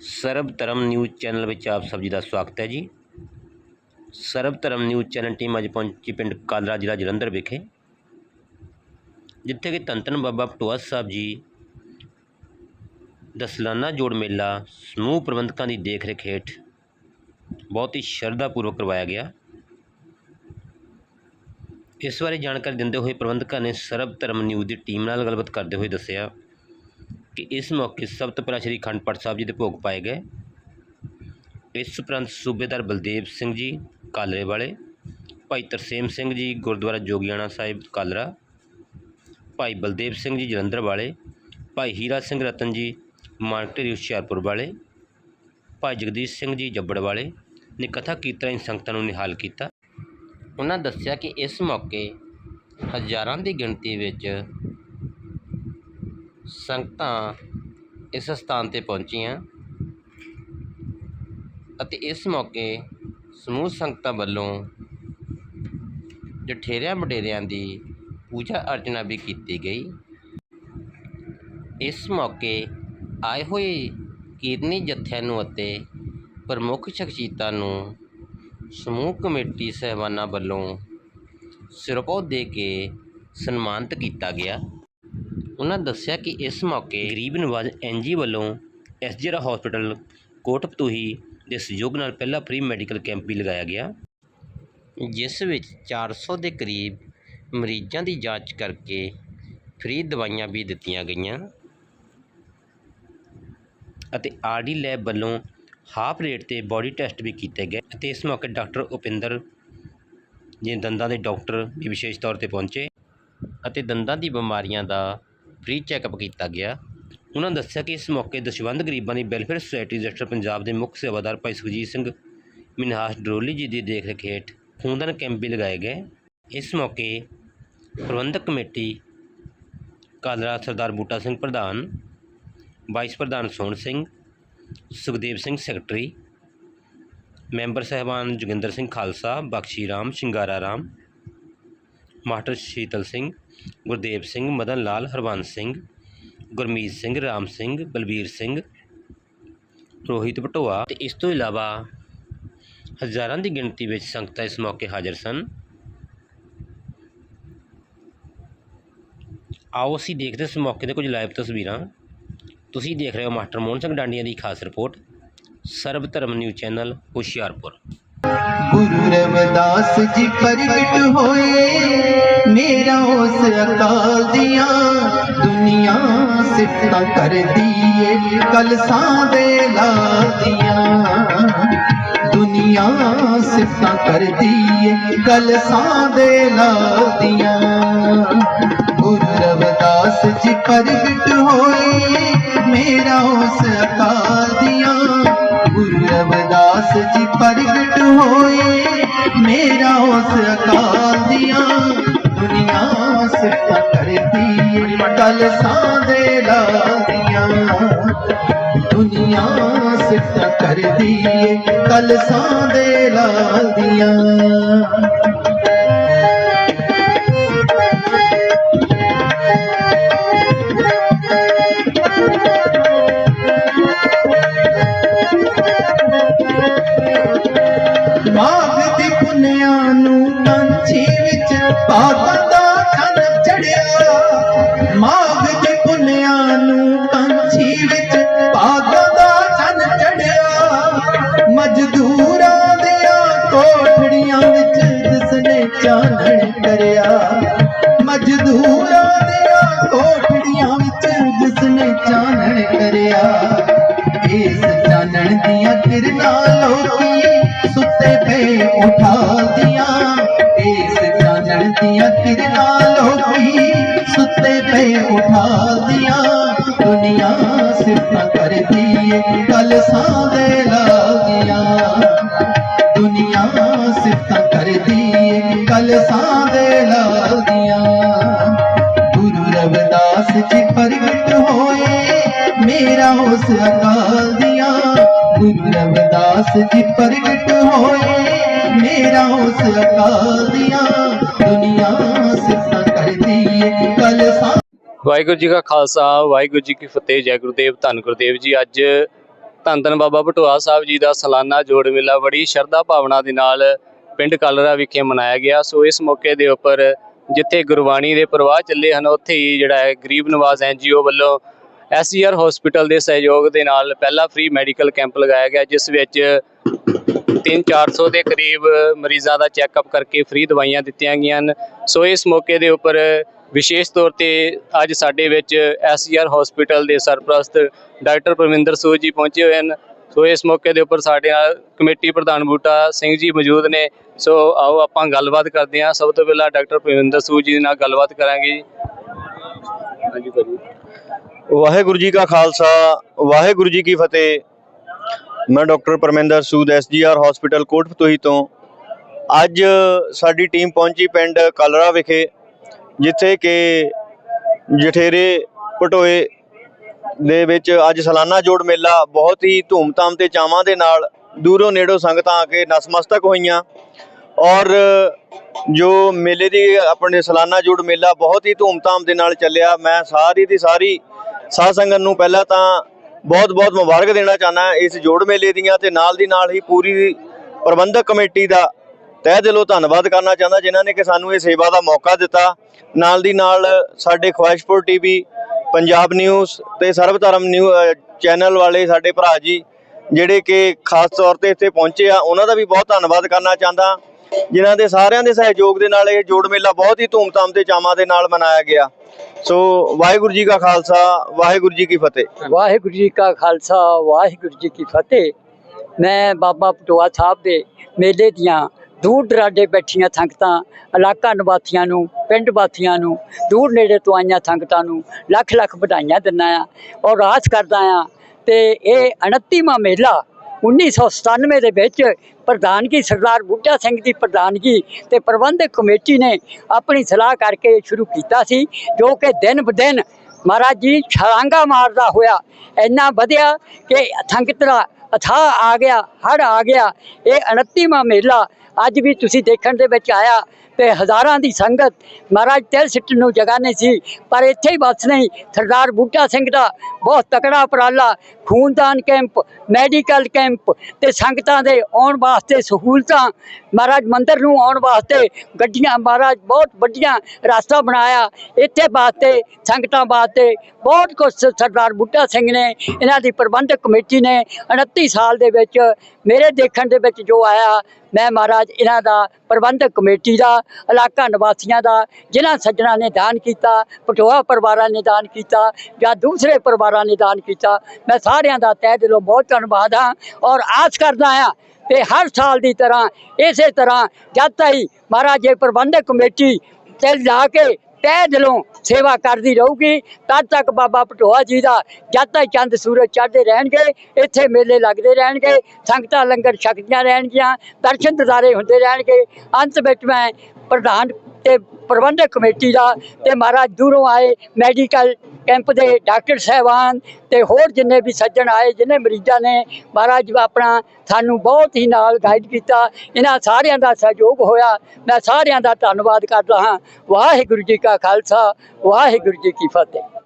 ਸਰਬ Dharam news channel ਵਿੱਚ ਆਪ ਸਭ ਜੀ ਦਾ ਸਵਾਗਤ ਹੈ ਜੀ। ਸਰਬ ਧਰਮ ਨਿਊਜ਼ ਚੈਨਲ ਟੀਮ ਅੱਜ ਪਹੁੰਚੀ ਪਿੰਡ ਕਾਲਰਾ ਜ਼ਿਲ੍ਹਾ ਜਲੰਧਰ ਵਿਖੇ, ਜਿੱਥੇ ਕਿ ਧੰਨ ਬਾਬਾ ਪਟਵਾਸ ਸਾਹਿਬ ਜੀ ਦਾ ਸਲਾਨਾ ਜੋੜ ਮੇਲਾ, ਸਮੂਹ ਪ੍ਰਬੰਧਕਾਂ ਦੀ ਦੇਖ ਰੇਖ ਹੇਠ ਬਹੁਤ ਹੀ ਸ਼ਰਧਾਪੂਰਵਕ ਕਰਵਾਇਆ ਗਿਆ। ਇਸ ਬਾਰੇ ਜਾਣਕਾਰੀ ਦਿੰਦੇ ਹੋਏ ਪ੍ਰਬੰਧਕਾਂ ਨੇ ਸਰਬ ਧਰਮ ਨਿਊਜ਼ ਦੀ ਟੀਮ ਨਾਲ ਗੱਲਬਾਤ ਕਰਦੇ ਹੋਏ ਦੱਸਿਆ ਕਿ ਇਸ ਮੌਕੇ ਸਭ ਤੋਂ ਪਹਿਲਾਂ ਸ੍ਰੀ ਅਖੰਡ ਪਾਠ ਸਾਹਿਬ ਜੀ ਦੇ ਭੋਗ ਪਾਏ ਗਏ। ਇਸ ਉਪਰੰਤ ਸੂਬੇਦਾਰ ਬਲਦੇਵ ਸਿੰਘ ਜੀ, ਕਾਲਰੇ ਵਾਲੇ, ਭਾਈ ਤਰਸੇਮ ਸਿੰਘ ਜੀ, ਗੁਰਦੁਆਰਾ ਜੋਗੀਆਣਾ ਸਾਹਿਬ, ਕਾਲਰਾ, ਭਾਈ ਬਲਦੇਵ ਸਿੰਘ ਜੀ, ਜਲੰਧਰ ਵਾਲੇ, ਭਾਈ ਹੀਰਾ ਸਿੰਘ ਰਤਨ ਜੀ ਮਾਨਕਟੇਰੀ ਹੁਸ਼ਿਆਰਪੁਰ ਵਾਲੇ, ਭਾਈ ਜਗਦੀਸ਼ ਸਿੰਘ ਜੀ, ਜੱਬੜ ਵਾਲੇ ਨੇ ਕਥਾ ਕੀਰਤਨ ਦੀ ਸੰਗਤਾਂ ਨੂੰ ਨਿਹਾਲ ਕੀਤਾ। ਉਹਨਾਂ ਦੱਸਿਆ ਕਿ ਇਸ ਮੌਕੇ ਹਜ਼ਾਰਾਂ ਦੀ ਗਿਣਤੀ ਵਿੱਚ ਸੰਗਤਾਂ ਇਸ ਸਥਾਨ ਤੇ ਪਹੁੰਚੀਆਂ ਅਤੇ ਇਸ ਮੌਕੇ ਸਮੂਹ ਸੰਗਤਾਂ ਵੱਲੋਂ ਜਠੇਰਿਆਂ ਵਡੇਰਿਆਂ ਦੀ ਪੂਜਾ ਅਰਚਨਾ ਵੀ ਕੀਤੀ ਗਈ। ਇਸ ਮੌਕੇ ਆਏ ਹੋਏ ਕੀਰਤਨੀ ਜਥਿਆਂ ਨੂੰ ਅਤੇ ਪ੍ਰਮੁੱਖ ਸ਼ਖਸੀਅਤਾਂ ਨੂੰ ਸਮੂਹ ਕਮੇਟੀ ਸਹਿਬਾਨਾਂ ਵੱਲੋਂ ਸਿਰਪੋ ਦੇ ਕੇ ਸਨਮਾਨਿਤ ਕੀਤਾ ਗਿਆ। ਉਹਨਾਂ ਦੱਸਿਆ ਕਿ ਇਸ ਮੌਕੇ ਗਰੀਬ ਨਵਾਜ਼ ਐਨਜੀ ਵੱਲੋਂ ਐਸਜੀਰਾ ਹਸਪੀਟਲ ਕੋਟਪਤੂਹੀ ਦੇ ਸਹਿਯੋਗ ਨਾਲ ਪਹਿਲਾ ਫ੍ਰੀ ਮੈਡੀਕਲ ਕੈਂਪ ਵੀ ਲਗਾਇਆ ਗਿਆ, ਜਿਸ ਵਿੱਚ 400 ਦੇ ਕਰੀਬ ਮਰੀਜ਼ਾਂ ਦੀ ਜਾਂਚ ਕਰਕੇ ਫ੍ਰੀ ਦਵਾਈਆਂ ਵੀ ਦਿੱਤੀਆਂ ਗਈਆਂ ਅਤੇ ਆਰਡੀ ਲੈਬ ਵੱਲੋਂ ਹਾਫ ਰੇਟ ਤੇ ਬਾਡੀ ਟੈਸਟ ਵੀ ਕੀਤੇ ਗਏ ਅਤੇ ਇਸ ਮੌਕੇ ਡਾਕਟਰ ਉਪਿੰਦਰ ਜੀ ਦੰਦਾਂ ਦੇ ਡਾਕਟਰ ਵੀ ਵਿਸ਼ੇਸ਼ ਤੌਰ ਤੇ ਪਹੁੰਚੇ ਅਤੇ ਦੰਦਾਂ ਦੀ ਬਿਮਾਰੀਆਂ ਦਾ ਫ੍ਰੀ ਚੈੱਕਅਪ ਕੀਤਾ ਗਿਆ। ਉਹਨਾਂ ਦੱਸਿਆ ਕਿ ਇਸ ਮੌਕੇ ਦਸ਼ਵੰਧ ਗਰੀਬਾਂ ਦੀ ਵੈਲਫੇਅਰ ਸੁਸਾਇਟੀ ਰਜਿਸਟਰ ਪੰਜਾਬ ਦੇ ਮੁੱਖ ਸੇਵਾਦਾਰ ਭਾਈ ਸੁਖਜੀਤ ਸਿੰਘ, ਮਿਨਹਾਸ ਡਰੋਲੀ ਜੀ ਦੀ ਦੇਖਰੇਖ ਹੇਠ ਖੂਨਦਾਨ ਕੈਂਪ ਵੀ ਲਗਾਏ ਗਏ। ਇਸ ਮੌਕੇ ਪ੍ਰਬੰਧਕ ਕਮੇਟੀ ਕਾਲਰਾ ਸਰਦਾਰ ਬੂਟਾ ਸਿੰਘ ਪ੍ਰਧਾਨ, ਵਾਈਸ ਪ੍ਰਧਾਨ ਸੋਹਣ ਸਿੰਘ, ਸੁਖਦੇਵ ਸਿੰਘ ਸੈਕਟਰੀ, ਮੈਂਬਰ ਸਹਿਬਾਨ ਜੋਗਿੰਦਰ ਸਿੰਘ ਖਾਲਸਾ, ਬਖਸ਼ੀ ਰਾਮ, ਸ਼ਿੰਗਾਰਾ ਰਾਮ, ਮਾਸਟਰ ਸ਼ੀਤਲ ਸਿੰਘ ਗੁਰਦੇਵ ਸਿੰਘ, ਮਦਨ ਲਾਲ, ਹਰਬੰਸ ਸਿੰਘ, ਗੁਰਮੀਤ ਸਿੰਘ, ਰਾਮ ਸਿੰਘ, ਬਲਬੀਰ ਸਿੰਘ, ਰੋਹਿਤ ਭਟੋਆ। ਤੇ ਇਸ ਤੋਂ ਇਲਾਵਾ ਹਜ਼ਾਰਾਂ ਦੀ ਗਿਣਤੀ ਵਿੱਚ ਸੰਗਤਾਂ ਇਸ ਮੌਕੇ ਹਾਜ਼ਰ ਸਨ। ਆਓ ਅਸੀਂ ਦੇਖਦੇ ਇਸ ਮੌਕੇ ਦੇ ਕੁਝ ਲਾਈਵ ਤਸਵੀਰਾਂ। ਤੁਸੀਂ ਦੇਖ ਰਹੇ ਹੋ ਮਾਸਟਰ ਮੋਹਨ ਸਿੰਘ ਡਾਂਡੀਆਂ ਦੀ ਖਾਸ report, Sarab Dharam news channel Hoshiarpur. Guru Ravidas ji ਪ੍ਰਗਟ ਹੋਏ ਮੇਰਾ ਉਸ ਅਕਾਲ ਦੀਆਂ ਦੁਨੀਆ ਸਿਫਤਾਂ ਕਰਦੀ ਏ ਕਲਸਾਂ ਦੇ ਲਾਲ ਦੀਆਂ ਦੁਨੀਆ ਸਿਫਤਾਂ ਕਰਦੀ ਏ ਕਲਸਾਂ ਦੇ ਲਾਲ ਦੀਆਂ ਗੁਰੂ ਰਵਿਦਾਸ ਜੀ ਪ੍ਰਗਟ ਹੋਏ ਮੇਰਾ ਉਸ ਅਕਾਲ दुनिया सित करल से दुनिया सिफ़ करल से ਕੋਠੜੀਆਂ ਵਿੱਚ ਜਿਸਨੇ ਚਾਨਣ ਕਰਿਆ। ਮਜ਼ਦੂਰਾਂ ਦੀਆਂ ਕੋਠੜੀਆਂ ਵਿੱਚ ਜਿਸਨੇ ਚਾਨਣ ਕਰਿਆ। ਇਸ ਚਾਨਣ ਦੀਆਂ ਕਿਰਨਾਂ ਲੋਕੀ ਸੁੱਤੇ ਪਏ ਉਠਾਉਂਦੀਆਂ। ਇਸ ਚਾਨਣ ਦੀਆਂ ਕਿਰਨਾਂ ਲੋਕੀ ਸੁੱਤੇ ਪਏ ਉਠਾਉਂਦੀਆਂ। ਦੁਨੀਆ ਸਿਫਤਾਂ ਕਰਦੀ ਏ ਕਲ ਸਾਦੇ ਲਾਗੀਆਂ ਏ ਕਲ ਸਾਦੇ ਗੁਰੂ ਰਵਿਦਾਸ ਜੀ ਪ੍ਰਗਟ ਹੋਏ, ਮੇਰਾ ਉਸ ਅਕਾਲ ਦੀਆਂ। ਗੁਰੂ ਰਵਿਦਾਸ ਜੀ ਪ੍ਰਗਟ ਹੋਏ, ਮੇਰਾ ਉਸ ਅਕਾਲ ਦੀਆਂ। ਦੁਨੀਆ ਸਿਫਤਾਂ ਕਰਦੀ ਏ ਕਲ ਵਾਹਿਗੁਰੂ ਜੀ ਕਾ ਖਾਲਸਾ, ਵਾਹਿਗੁਰੂ ਜੀ ਕੀ ਫਤਿਹ, ਜੈ ਗੁਰਦੇਵ, ਧੰਨ ਗੁਰਦੇਵ ਜੀ। ਅੱਜ ਧੰਨ ਧੰਨ ਬਾਬਾ ਬਟੂਆ ਸਾਹਿਬ ਜੀ ਦਾ ਸਾਲਾਨਾ ਜੋੜ ਮੇਲਾ ਬੜੀ ਸ਼ਰਧਾ ਭਾਵਨਾ ਦੇ ਨਾਲ ਪਿੰਡ ਕਾਲਰਾ ਵਿਖੇ ਮਨਾਇਆ ਗਿਆ। ਸੋ ਇਸ ਮੌਕੇ ਦੇ ਉੱਪਰ ਜਿੱਥੇ ਗੁਰਬਾਣੀ ਦੇ ਪ੍ਰਵਾਹ ਚੱਲੇ ਹਨ, ਉੱਥੇ ਹੀ ਜਿਹੜਾ ਹੈ ਗਰੀਬ ਨਵਾਜ਼ ਐਨਜੀਓ ਵੱਲੋਂ ਐਸਜੀਆਰ ਹਸਪੀਟਲ ਦੇ ਸਹਿਯੋਗ ਦੇ ਨਾਲ ਪਹਿਲਾ ਫ੍ਰੀ ਮੈਡੀਕਲ ਕੈਂਪ ਲਗਾਇਆ ਗਿਆ, ਜਿਸ ਵਿੱਚ 3-400 ਦੇ ਕਰੀਬ ਮਰੀਜ਼ਾਂ ਦਾ ਚੈੱਕਅਪ ਕਰਕੇ ਫ੍ਰੀ ਦਵਾਈਆਂ ਦਿੱਤੀਆਂ ਗਈਆਂ ਹਨ। ਸੋ ਇਸ ਮੌਕੇ ਦੇ ਉੱਪਰ ਵਿਸ਼ੇਸ਼ ਤੌਰ ਤੇ ਅੱਜ ਸਾਡੇ ਵਿੱਚ ਐਸਜੀਆਰ ਹਸਪੀਟਲ ਦੇ ਸਰਪ੍ਰਸਤ ਡਾਕਟਰ ਪਰਮਿੰਦਰ ਸੂਦ ਜੀ ਪਹੁੰਚੇ ਹੋਏ ਹਨ। ਸੋ ਇਸ ਮੌਕੇ ਦੇ ਉੱਪਰ ਸਾਡੇ ਨਾਲ ਕਮੇਟੀ ਪ੍ਰਧਾਨ ਬੂਟਾ ਸਿੰਘ ਜੀ ਮੌਜੂਦ ਨੇ। ਸੋ ਆਓ ਆਪਾਂ ਗੱਲਬਾਤ ਕਰਦੇ ਹਾਂ। ਸਭ ਤੋਂ ਪਹਿਲਾਂ ਡਾਕਟਰ ਪਰਮਿੰਦਰ ਸੂਦ ਜੀ ਨਾਲ ਗੱਲਬਾਤ ਕਰਾਂਗੇ ਜੀ। ਹਾਂਜੀ ਭਾਜੀ। ਵਾਹਿਗੁਰੂ ਜੀ ਕਾ ਖਾਲਸਾ ਵਾਹਿਗੁਰੂ ਜੀ ਕੀ ਫਤਿਹ। ਮੈਂ doctor Parminder Sood SGR hospital Kotpatohi ਤੋਂ। ਅੱਜ ਸਾਡੀ ਟੀਮ ਪਹੁੰਚੀ ਪਿੰਡ ਕਲਰਾ ਵਿਖੇ ਜਿੱਥੇ ਕਿ ਜਠੇਰੇ ਪਟੋਏ ਦੇ ਵਿੱਚ ਅੱਜ ਸਾਲਾਨਾ ਜੋੜ ਮੇਲਾ ਬਹੁਤ ਹੀ ਧੂਮਧਾਮ ਤੇ ਚਾਵਾਂ ਦੇ ਨਾਲ ਦੂਰੋਂ ਨੇੜੋਂ ਸੰਗਤਾਂ ਆ ਕੇ ਨਸਮਸਤਕ ਹੋਈਆਂ। ਔਰ ਜੋ ਮੇਲੇ ਦੀ ਆਪਣੇ ਸਾਲਾਨਾ ਜੋੜ ਮੇਲਾ ਬਹੁਤ ਹੀ ਧੂਮਧਾਮ ਦੇ ਨਾਲ ਚੱਲਿਆ। ਮੈਂ ਸਾਰੀ ਦੀ ਸਾਰੀ ਸਾਧ ਸੰਗਤ ਨੂੰ ਪਹਿਲਾਂ ਤਾਂ ਬਹੁਤ-ਬਹੁਤ ਮੁਬਾਰਕ ਦੇਣਾ ਚਾਹਨਾ ਇਸ ਜੋੜ ਮੇਲੇ ਦੀਆਂ ਤੇ ਨਾਲ ਦੀ ਨਾਲ ਹੀ ਪੂਰੀ ਪ੍ਰਬੰਧਕ ਕਮੇਟੀ ਦਾ ਤਹਿ ਦਿਲੋਂ ਧੰਨਵਾਦ ਕਰਨਾ ਚਾਹੁੰਦਾ, ਜਿਨ੍ਹਾਂ ਨੇ ਕਿ ਸਾਨੂੰ ਇਹ ਸੇਵਾ ਦਾ ਮੌਕਾ ਦਿੱਤਾ। ਨਾਲ ਦੀ ਨਾਲ ਸਾਡੇ ਖਵਾਇਸ਼ਪੁਰ ਟੀਵੀ, ਪੰਜਾਬ ਨਿਊਜ਼ ਤੇ ਸਰਬ ਧਰਮ ਨਿਊ ਚੈਨਲ ਵਾਲੇ ਸਾਡੇ ਭਰਾ ਜੀ ਜਿਹੜੇ ਕਿ ਖਾਸ ਤੌਰ ਤੇ ਇੱਥੇ ਪਹੁੰਚੇ ਆ, ਉਹਨਾਂ ਦਾ ਵੀ ਬਹੁਤ ਧੰਨਵਾਦ ਕਰਨਾ ਚਾਹੁੰਦਾ। ਜਿਨ੍ਹਾਂ ਦੇ ਸਾਰਿਆਂ ਦੇ ਸਹਿਯੋਗ ਦੇ ਨਾਲ ਇਹ ਜੋੜ ਮੇਲਾ ਬਹੁਤ ਹੀ ਧੂਮਧਾਮ ਤੇ ਚਾਵਾਂ ਦੇ ਨਾਲ ਮਨਾਇਆ ਗਿਆ। ਸੋ, ਵਾਹਿਗੁਰੂ ਜੀ ਕਾ ਖਾਲਸਾ, ਵਾਹਿਗੁਰੂ ਜੀ ਕੀ ਫਤਿਹ। ਵਾਹਿਗੁਰੂ ਜੀ ਕਾ ਖਾਲਸਾ, ਵਾਹਿਗੁਰੂ ਜੀ ਕੀ ਫਤਿਹ। ਮੈਂ ਬਾਬਾ ਪਟੋਆ ਸਾਹਿਬ ਦੇ ਮੇਲੇ ਦੀਆਂ ਦੂਰ ਦਰਾਡੇ ਬੈਠੀਆਂ ਸੰਗਤਾਂ, ਇਲਾਕਾ ਨਿਵਾਸੀਆਂ ਨੂੰ, ਪਿੰਡ ਵਾਸੀਆਂ ਨੂੰ, ਦੂਰ ਨੇੜੇ ਤੋਂ ਆਈਆਂ ਸੰਗਤਾਂ ਨੂੰ ਲੱਖ ਲੱਖ ਵਧਾਈਆਂ ਦਿੰਦਾ ਆ ਔਰ ਆਸ ਕਰਦਾ ਆ ਤੇ ਇਹ 29ਵਾਂ ਮੇਲਾ 1997 ਦੇ ਵਿੱਚ ਪ੍ਰਧਾਨਗੀ ਸਰਦਾਰ ਬੁੱਢਾ ਸਿੰਘ ਦੀ ਪ੍ਰਧਾਨਗੀ ਤੇ ਪ੍ਰਬੰਧਕ ਕਮੇਟੀ ਨੇ ਆਪਣੀ ਸਲਾਹ ਕਰਕੇ ਸ਼ੁਰੂ ਕੀਤਾ ਸੀ, ਜੋ ਕਿ ਦਿਨ ਬ ਦਿਨ ਮਹਾਰਾਜ ਜੀ ਛਲਾਂਗਾ ਮਾਰਦਾ ਹੋਇਆ ਇੰਨਾ ਵਧਿਆ ਕਿ ਸੰਗਤ ਦਾ ਅਥਾਹ ਆ ਗਿਆ ਹੜ ਆ ਗਿਆ। ਇਹ 29ਵਾਂ ਮੇਲਾ ਅੱਜ ਵੀ ਤੁਸੀਂ ਦੇਖਣ ਦੇ ਵਿੱਚ ਆਇਆ ਤੇ ਹਜ਼ਾਰਾਂ ਦੀ ਸੰਗਤ ਮਹਾਰਾਜ ਤਿਲ ਸਿੱਟਣ ਨੂੰ ਜਗ੍ਹਾ ਨਹੀਂ ਸੀ, ਪਰ ਇੱਥੇ ਹੀ ਬਸ ਨਹੀਂ, ਸਰਦਾਰ ਬੂਟਾ ਸਿੰਘ ਦਾ ਬਹੁਤ ਤਕੜਾ ਉਪਰਾਲਾ, ਖੂਨਦਾਨ ਕੈਂਪ, ਮੈਡੀਕਲ ਕੈਂਪ ਤੇ ਸੰਗਤਾਂ ਦੇ ਆਉਣ ਵਾਸਤੇ ਸਹੂਲਤਾਂ, ਮਹਾਰਾਜ ਮੰਦਰ ਨੂੰ ਆਉਣ ਵਾਸਤੇ ਗੱਡੀਆਂ, ਮਹਾਰਾਜ ਬਹੁਤ ਵੱਡੀਆਂ ਰਸਤਾ ਬਣਾਇਆ, ਇੱਥੇ ਵਾਸਤੇ, ਸੰਗਤਾਂ ਵਾਸਤੇ ਬਹੁਤ ਕੁਝ ਸਰਦਾਰ ਬੂਟਾ ਸਿੰਘ ਨੇ, ਇਹਨਾਂ ਦੀ ਪ੍ਰਬੰਧਕ ਕਮੇਟੀ ਨੇ 29 ਸਾਲ ਦੇ ਵਿੱਚ ਮੇਰੇ ਦੇਖਣ ਦੇ ਵਿੱਚ ਜੋ ਆਇਆ ਮੈਂ ਮਹਾਰਾਜ, ਇਹਨਾਂ ਦਾ ਪ੍ਰਬੰਧਕ ਕਮੇਟੀ ਦਾ, ਇਲਾਕਾ ਨਿਵਾਸੀਆਂ ਦਾ, ਜਿਨ੍ਹਾਂ ਸੱਜਣਾ ਨੇ ਦਾਨ ਕੀਤਾ, ਪਟੋਆ ਪਰਿਵਾਰਾਂ ਨੇ ਦਾਨ ਕੀਤਾ, ਜਾਂ ਦੂਸਰੇ ਪਰਿਵਾਰਾਂ ਨੇ ਦਾਨ ਕੀਤਾ, ਮੈਂ ਸਾਰਿਆਂ ਦਾ ਤਹਿ ਦਿਲੋਂ ਬਹੁਤ ਧੰਨਵਾਦ ਹਾਂ ਔਰ ਆਸ ਕਰਦਾ ਹਾਂ ਤੇ ਹਰ ਸਾਲ ਦੀ ਤਰ੍ਹਾਂ, ਇਸੇ ਤਰ੍ਹਾਂ ਜਦ ਤਾਈ ਮਹਾਰਾਜ ਇਹ ਪ੍ਰਬੰਧਕ ਕਮੇਟੀ ਤੇ ਲਾ ਕੇ ਤਹਿ ਦਿਲੋਂ ਸੇਵਾ ਕਰਦੀ ਰਹੂਗੀ। ਤਦ ਤੱਕ ਬਾਬਾ ਪਟੋਆ ਜੀ ਦਾ ਜਦ ਤੱਕ ਚੰਦ ਸੂਰਜ ਚੜ੍ਹਦੇ ਰਹਿਣਗੇ, ਇੱਥੇ ਮੇਲੇ ਲੱਗਦੇ ਰਹਿਣਗੇ, ਸੰਗਤਾਂ ਲੰਗਰ ਛਕਦੀਆਂ ਰਹਿਣਗੀਆਂ, ਦਰਸ਼ਨ ਦਿਦਾਰੇ ਹੁੰਦੇ ਰਹਿਣਗੇ। ਅੰਤ ਵਿੱਚ ਮੈਂ ਪ੍ਰਧਾਨ ਤੇ ਪ੍ਰਬੰਧਕ ਕਮੇਟੀ ਦਾ ਤੇ ਮਹਾਰਾਜ ਦੂਰੋਂ ਆਏ ਮੈਡੀਕਲ ਕੈਂਪ ਦੇ ਡਾਕਟਰ ਸਾਹਿਬਾਨ ਤੇ ਹੋਰ ਜਿੰਨੇ ਵੀ ਸੱਜਣ ਆਏ, ਜਿੰਨੇ ਮਰੀਜ਼ਾਂ ਨੇ, ਮਹਾਰਾਜ ਆਪਣਾ ਸਾਨੂੰ ਬਹੁਤ ਹੀ ਨਾਲ ਗਾਈਡ ਕੀਤਾ। ਇਹਨਾਂ ਸਾਰਿਆਂ ਦਾ ਸਹਿਯੋਗ ਹੋਇਆ। ਮੈਂ ਸਾਰਿਆਂ ਦਾ ਧੰਨਵਾਦ ਕਰਦਾ ਹਾਂ। ਵਾਹਿਗੁਰੂ ਜੀ ਕਾ ਖਾਲਸਾ, ਵਾਹਿਗੁਰੂ ਜੀ ਕੀ ਫਤਿਹ।